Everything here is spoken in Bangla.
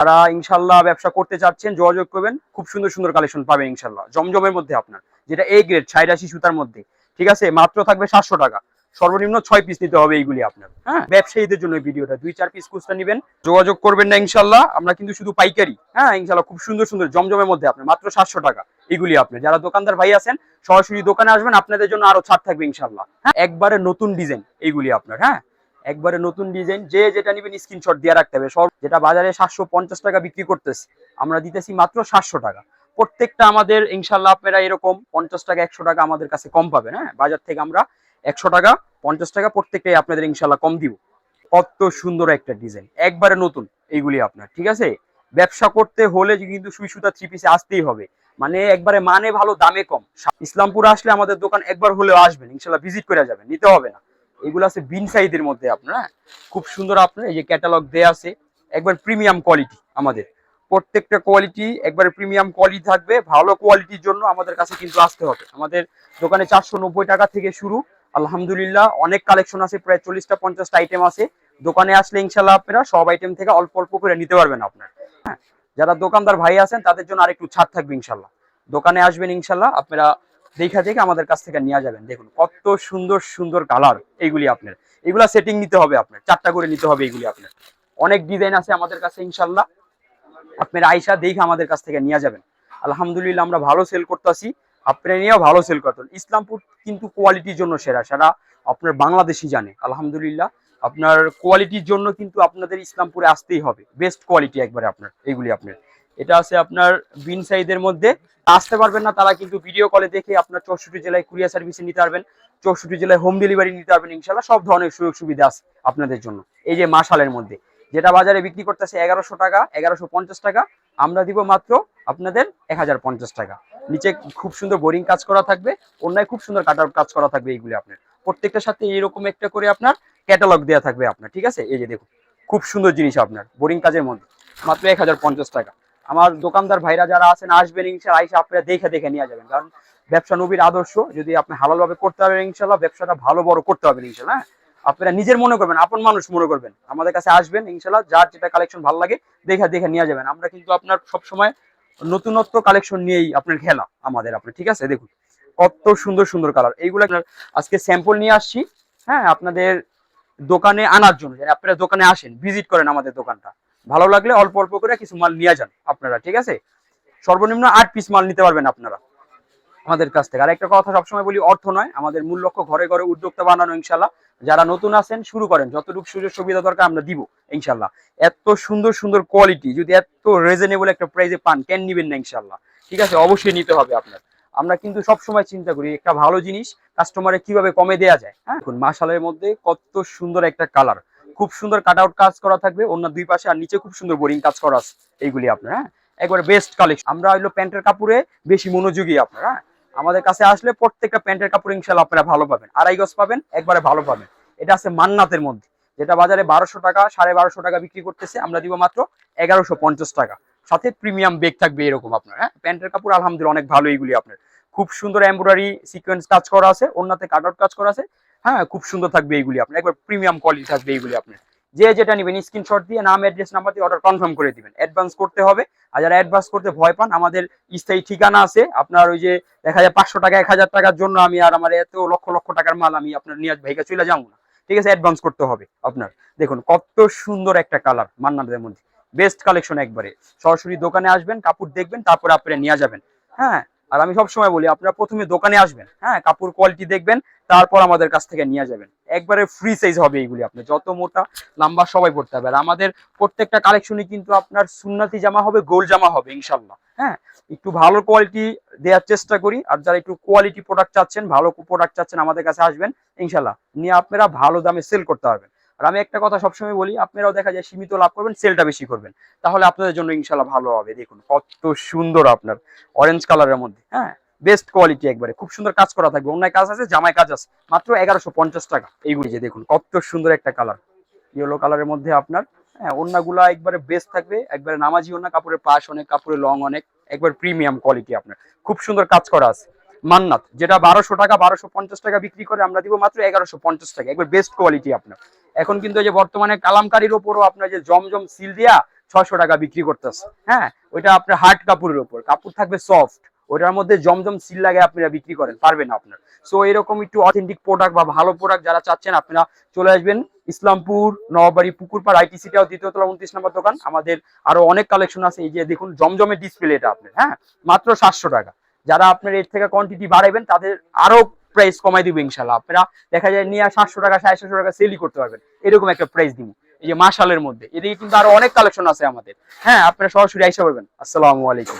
তারা ইনশাল্লাহ ব্যবসা করতে চাচ্ছেন, যোগাযোগ করবেন, খুব সুন্দর সুন্দর কালেকশন পাবেন ইনশাল্লাহ। জমজমের মধ্যে আপনার। যেটা এ গ্রেড ছাইরাশি সুতার মধ্যে। ঠিক আছে? মাত্র থাকবে সাতশো টাকা। সর্বনিম্ন ছয় পিস নিতে হবে এইগুলি আপনার। হ্যাঁ? ব্যবসায়ীদের জন্য ভিডিওটা। দুই, চার পিস খুচরা নেবেন। যোগাযোগ করবেন না ইনশাল্লাহ। আমরা কিন্তু শুধু পাইকারি। হ্যাঁ? ইনশাল্লাহ খুব সুন্দর সুন্দর জমজমের মধ্যে আপনার। মাত্র সাতশো টাকা এগুলি আপনার। যারা দোকানদার ভাই আছেন, সরাসরি দোকানে আসবেন। আপনাদের জন্য আরও ছাড় থাকবে ইনশাল্লাহ। হ্যাঁ? একবারে নতুন ডিজাইন এইগুলি আপনার। হ্যাঁ? একবারে নতুন ডিজাইন, যে যেটা নেবেন স্ক্রিনশট দিয়ে রাখতে হবে। সব যেটা বাজারে সাতশো পঞ্চাশ টাকা বিক্রি করতেছে, আমরা দিতেছি মাত্র সাতশো টাকা। প্রত্যেকটা আমাদের ইনশাল্লাহ আপনারা এরকম পঞ্চাশ টাকা, একশো টাকা আমাদের কাছে কম পাবেন হ্যাঁ? বাজার থেকে আমরা একশো টাকা, পঞ্চাশ টাকা প্রত্যেকটাই আপনাদের ইনশাল্লাহ কম দিব। কত সুন্দর একটা ডিজাইন, একবারে নতুন এইগুলি আপনার, ঠিক আছে? ব্যবসা করতে হলে কিন্তু সুই সুতা থ্রি পিসে আসতেই হবে। মানে একবারে মানে ভালো, দামে কম। ইসলামপুর আসলে আমাদের দোকান একবার হলেও আসবেন ইনশাল্লাহ ভিজিট করে যাবেন, নিতে হবে না। এগুলো আছে বিন সাইজের মধ্যে আপনার হ্যাঁ? খুব সুন্দর আপনার, এই যে ক্যাটালগ দেয়া আছে, একবার প্রিমিয়াম কোয়ালিটি আমাদের। প্রত্যেকটা কোয়ালিটি একবারে প্রিমিয়াম কোয়ালিটি থাকবে, ভালো কোয়ালিটির জন্য আমাদের কাছে কিন্তু আসতে হবে। আমাদের দোকানে চারশো নব্বই টাকা থেকে শুরু। আলহামদুলিল্লাহ, অনেক কালেকশন আছে, প্রায় চল্লিশটা, পঞ্চাশটা আইটেম আছে। দোকানে আসলে ইনশাল্লাহ আপনারা সব আইটেম থেকে অল্প অল্প করে নিতে পারবেন আপনার হ্যাঁ? যারা দোকানদার ভাই আছেন, তাদের জন্য আরেকটু ছাড় থাকবে ইনশাল্লাহ দোকানে আসবেন ইনশাল্লাহ আপনারা দেখা দেখে আমাদের কাছ থেকে নিয়ে যাবেন। দেখুন, কত সুন্দর সুন্দর কালার এইগুলি আপনার। এগুলা সেটিং নিতে হবে আপনার। চারটা করে নিতে হবে এইগুলি আপনার। অনেক ডিজাইন আছে আমাদের কাছে ইনশাল্লাহ আপনার আইসা দেখে আমাদের কাছ থেকে নিয়ে যাবেন। আলহামদুলিল্লাহ, আমরা ভালো সেল করতেছি। আপনারা নিয়েও ভালো সেল করতেন ইসলামপুর কিন্তু কোয়ালিটির জন্য সেরা। সেরা আপনার বাংলাদেশি জানে। আলহামদুলিল্লাহ, আপনার কোয়ালিটির জন্য কিন্তু আপনাদের ইসলামপুরে আসতেই হবে। বেস্ট কোয়ালিটি একবারে আপনার এইগুলি আপনার। এটা আছে আপনার বিন সাইজের মধ্যে। আসতে পারবেন না, তারা কিন্তু ভিডিও কলে দেখে আপনার চৌষট্টি জেলায় কুরিয়ার সার্ভিসে নিতে পারবেন, চৌষট্টি জেলায় হোম ডেলিভারি নিতে পারবেন, ইনশাল্লাহ। সব ধরনের সুযোগ সুবিধা আছে আপনাদের জন্য। এই যে মাসালের মধ্যে, যেটা বাজারে বিক্রি করতেছে এগারোশো টাকা, এগারোশো পঞ্চাশ টাকা, আমরা দিব মাত্র আপনাদের এক হাজার পঞ্চাশ টাকা। নিচে খুব সুন্দর বোরিং কাজ করা থাকবে, অন্যায় খুব সুন্দর কাট কাজ করা থাকবে এইগুলি আপনার। প্রত্যেকটার সাথে এরকম একটা করে আপনার ক্যাটালগ দেওয়া থাকবে আপনার, ঠিক আছে? এই যে দেখুন, খুব সুন্দর জিনিস আপনার বোরিং কাজের মধ্যে, মাত্র এক হাজার পঞ্চাশ টাকা। আমার দোকানদার ভাইরা যারা আছেন, আসবেন ইনশাল আইসা আপনারা দেখে দেখে নিয়ে যাবেন। কারণ ব্যবসা নবীর আদর্শ, যদি আপনি হালালভাবে করতে পারবেন ইনশাল্লাহ ব্যবসাটা ভালো বড় করতে হবে ইনশাল্লাহ হ্যাঁ? আপনারা নিজের মনে করবেন, আপন মানুষ মনে করবেন। আমাদের কাছে আসবেন ইনশাল্লাহ যার যেটা কালেকশন ভালো লাগে, দেখে দেখে নিয়ে যাবেন। আমরা কিন্তু আপনার সবসময় নতুনত্ব কালেকশন নিয়েই আপনার খেলা, আমাদের আপনার, ঠিক আছে? দেখুন, কত সুন্দর সুন্দর কালার এইগুলো আপনার আজকে স্যাম্পল নিয়ে আসছি হ্যাঁ? আপনাদের দোকানে আনার জন্য আপনারা দোকানে আসেন ভিজিট করেন আমাদের দোকানটা। ভালো লাগলে অল্প অল্প করে কিছু মাল নিয়ে যান আপনারা, ঠিক আছে? সর্বনিম্ন আট পিস মাল নিতে পারবেন আপনারা আমাদের কাছ থেকে। আর একটা কথা সবসময় বলি, অর্থ নয়, আমাদের মূল লক্ষ্য ঘরে ঘরে উদ্যোক্তা বানানো ইনশাল্লাহ যারা নতুন আছেন, শুরু করেন, যতটুকু সুযোগ সুবিধা দরকার আমরা দিব ইনশাল্লাহ এত সুন্দর সুন্দর কোয়ালিটি যদি এত রিজনেবল একটা প্রাইসে পান, কেন নিবেন না ইনশাল্লাহ ঠিক আছে? অবশ্যই নিতে হবে আপনার। আমরা কিন্তু সব সময় চিন্তা করি, একটা ভালো জিনিস কাস্টমারে কীভাবে কমে দেয়া যায় হ্যাঁ? দেখুন, মাশালের মধ্যে কত সুন্দর একটা কালার খুব সুন্দর কাট আউট কাজ করা থাকবে। অন্য দুই পাশে আর নিচে খুব সুন্দর বোরিং কাজ করা আছে। এইগুলি আপনার হ্যাঁ? একবারে বেস্ট কালেকশন আমরা হইল প্যান্টের কাপড়ে বেশি মনোযোগী আপনার হ্যাঁ? আমাদের কাছে আসলে প্রত্যেকটা প্যান্টের কাপড় ইনশাল্লাহ আপনারা ভালো পাবেন। আড়াই গজ পাবেন, একবারে ভালো পাবেন। এটা আছে মান্নাতের মধ্যে। যেটা বাজারে বারোশো টাকা, সাড়ে বারোশো টাকা বিক্রি করতেছে, আমরা দিব মাত্র এগারোশো পঞ্চাশ টাকা। সাথে প্রিমিয়াম বেগ থাকবে এরকম আপনার হ্যাঁ? প্যান্টের কাপড় আলহামদুলিল্লাহ অনেক ভালো এইগুলি আপনার। খুব সুন্দর এমব্রয়ডারি সিকোয়েন্স কাজ করা আছে, অন্যতে কাট আউট কাজ করা আছে। হ্যাঁ খুব সুন্দর থাকবে এইগুলি আপনার। একবার প্রিমিয়াম কোয়ালিটি থাকবে এইগুলি আপনার। যে যেটা নেবেন স্ক্রিনশট দিয়ে নাম অ্যাড্রেস নাম্বার দিয়ে অর্ডার কনফার্ম করে দিবেন। অ্যাডভান্স করতে হবে। আর যারা অ্যাডভান্স করতে ভয় পান, আমাদের স্থায়ী ঠিকানা আছে। আপনার ওই যে দেখা যায় পাঁচশো টাকা, এক হাজার টাকার জন্য আমি আর আমার এত লক্ষ লক্ষ টাকার মাল আমি আপনার নিয়ে ভাইকে চলে যাব না। ঠিক আছে অ্যাডভান্স করতে হবে আপনার। দেখুন, কত সুন্দর একটা কালার মান্নাদের মধ্যে। বেস্ট কালেকশন একবারে। সরাসরি দোকানে আসবেন, কাপড় দেখবেন, তারপরে আপনারা নিয়ে যাবেন। হ্যাঁ আর আমি সবসময় বলি, আপনারা প্রথমে দোকানে আসবেন হ্যাঁ কাপড় কোয়ালিটি দেখবেন, তারপর আমাদের কাছ থেকে নিয়ে যাবেন। একবারে ফ্রি সাইজ হবে এইগুলি আপনি যত মোটা লম্বা সবাই পড়তে হবে। আর আমাদের প্রত্যেকটা কালেকশনই কিন্তু আপনার সুন্নাতি জামা হবে গোল জামা হবে ইনশাল্লাহ হ্যাঁ। একটু ভালো কোয়ালিটি দেওয়ার চেষ্টা করি, আর যারা একটু কোয়ালিটি প্রোডাক্ট চাচ্ছেন, ভালো প্রোডাক্ট চাচ্ছেন, আমাদের কাছে আসবেন ইনশাল্লাহ নিয়ে আপনারা ভালো দামে সেল করতে পারবেন। আর আমি একটা কথা সবসময় বলি, আপনারাও দেখা যায় সীমিত লাভ করবেন সেলটা বেশি করবেন। তাহলে আপনাদের জন্য ইনশাল্লাহ ভালো হবে। দেখুন, কত সুন্দর আপনার অরেঞ্জ কালারের মধ্যে হ্যাঁ? বেস্ট কোয়ালিটি একবারে। খুব সুন্দর কাজ করা থাকবে। অন্য কাজ আছে জামায় কাজ আছে। মাত্র এগারোশো পঞ্চাশ টাকা। এইগুলি যে দেখুন, কত সুন্দর একটা কালার ইয়েলো কালারের মধ্যে আপনার হ্যাঁ অন্যগুলা একবারে বেস্ট থাকবে। একবারে নামাজি অন্য কাপড়ের পাশ অনেক, কাপড়ের লং অনেক। একবার প্রিমিয়াম কোয়ালিটি আপনার। খুব সুন্দর কাজ করা আছে। মান্নাত, যেটা বারোশো টাকা, বারোশো পঞ্চাশ টাকা বিক্রি করে আমরা দিব মাত্র এগারোশো পঞ্চাশ টাকা। একবার বেস্ট কোয়ালিটি আপনার। এখন কিন্তু যে বর্তমানে কালামকারির ওপরও আপনার যে জমজম সিল দিয়া ছয়শো টাকা বিক্রি করতেছে। হ্যাঁ ওইটা আপনার হার্ড কাপড়ের উপর কাপড় থাকবে সফট ওটার মধ্যে জমজম সিল লাগে আপনারা বিক্রি করেন, পারবেন আপনার। সো এরকম একটু অথেন্টিক প্রোডাক্ট বা ভালো প্রোডাক্ট যারা চাচ্ছেন, আপনারা চলে আসবেন ইসলামপুর নবাবাড়ি পুকুরপাড়, আইটিসিটাও দ্বিতীয় তলা উনত্রিশ নম্বর দোকান। আমাদের আরও অনেক কালেকশন আছে। এই যে দেখুন, জমজমের ডিসপ্লে এটা আপনার। হ্যাঁ মাত্র সাতশো টাকা। যারা আপনার এর থেকে কোয়ান্টিটি বাড়াবেন তাদের আরও প্রাইস কমাই দিব ইনশাল্লাহ আপনারা দেখা যায় নিয়ে সাতশো টাকা, সাড়ে সাতশো টাকা সেলই করতে পারবেন। এরকম একটা প্রাইস দিব। এই যে মাশালের মধ্যে। এদিকে কিন্তু আরও অনেক কালেকশন আছে আমাদের। হ্যাঁ আপনারা সরাসরি আইসা পারবেন আসসালামু আলাইকুম।